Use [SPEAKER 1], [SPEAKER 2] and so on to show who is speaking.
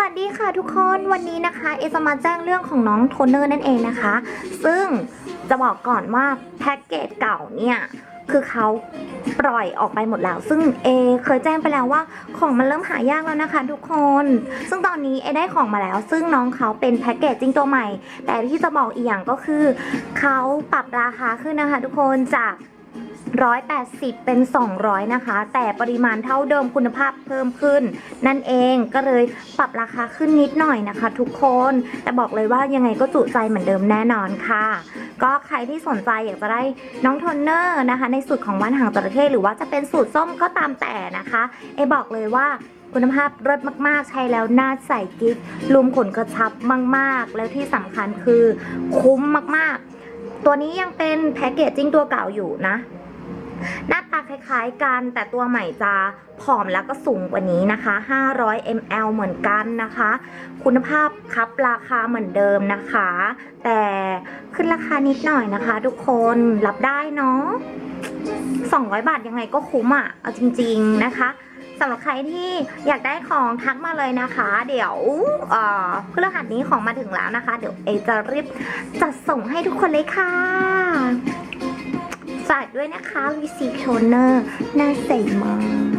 [SPEAKER 1] วัสดีค่ะทุกคนวันนี้นะคะ เอจะมาแจ้งเรื่องของน้องโทนเนอร์นั่นเองนะคะ ซึ่งจะบอกก่อนว่าแพ็กเกจเก่าเนี่ยคือเขาปล่อยออกไปหมดแล้ว ซึ่งเอเคยแจ้งไปแล้วว่าของมันเริ่มหายากแล้วนะคะทุกคน ซึ่งตอนนี้เอได้ของมาแล้ว ซึ่งน้องเขาเป็นแพ็กเกจจริงตัวใหม่ แต่ที่จะบอกอีกอย่างก็คือเขาปรับราคาขึ้นนะคะทุกคนจาก 180 เป็น 200 นะคะ แต่ปริมาณเท่าเดิมคุณภาพเพิ่มขึ้น นั่นเองก็เลยปรับราคาขึ้นนิดหน่อยนะคะ ทุกคน แต่บอกเลยว่ายังไงก็จุใจเหมือนเดิมแน่นอนค่ะ ก็ใครที่สนใจอยากจะได้น้องโทนเนอร์นะคะ ในสูตรของว่านหางจระเข้หรือว่าจะเป็นสูตรส้มก็ตามแต่นะคะ เอบอกเลยว่าคุณภาพเลิศมาก ๆ ใช้แล้วหน้าใสกิ๊กลุมขนกระชับมาก ๆ แล้วที่สำคัญคือคุ้มมาก ๆ ตัวนี้ยังเป็นแพคเกจจิ้งตัวเก่าอยู่นะ หน้าตาคล้ายๆกันแต่ตัวใหม่จะผอมแล้วก็สูงกว่านี้นะคะ 500 ml เหมือนกันนะคะ คุณภาพครับราคาเหมือนเดิมนะคะ แต่ขึ้นราคานิดหน่อยนะคะ ทุกคนรับได้เนาะ200 บาทยังไงก็คุ้มอะ่ะเอาจริง ๆนะคะสำหรับใครที่อยากได้ของทักมาเลยนะคะ เดี๋ยวเอ่อพฤหัสนี้ของมาถึงแล้วนะคะ เดี๋ยวเอจะรีบจัดส่งให้ทุกคนเลยค่ะ ด้วยนะคะวีซีโชนเนอร์น่าใส่มาก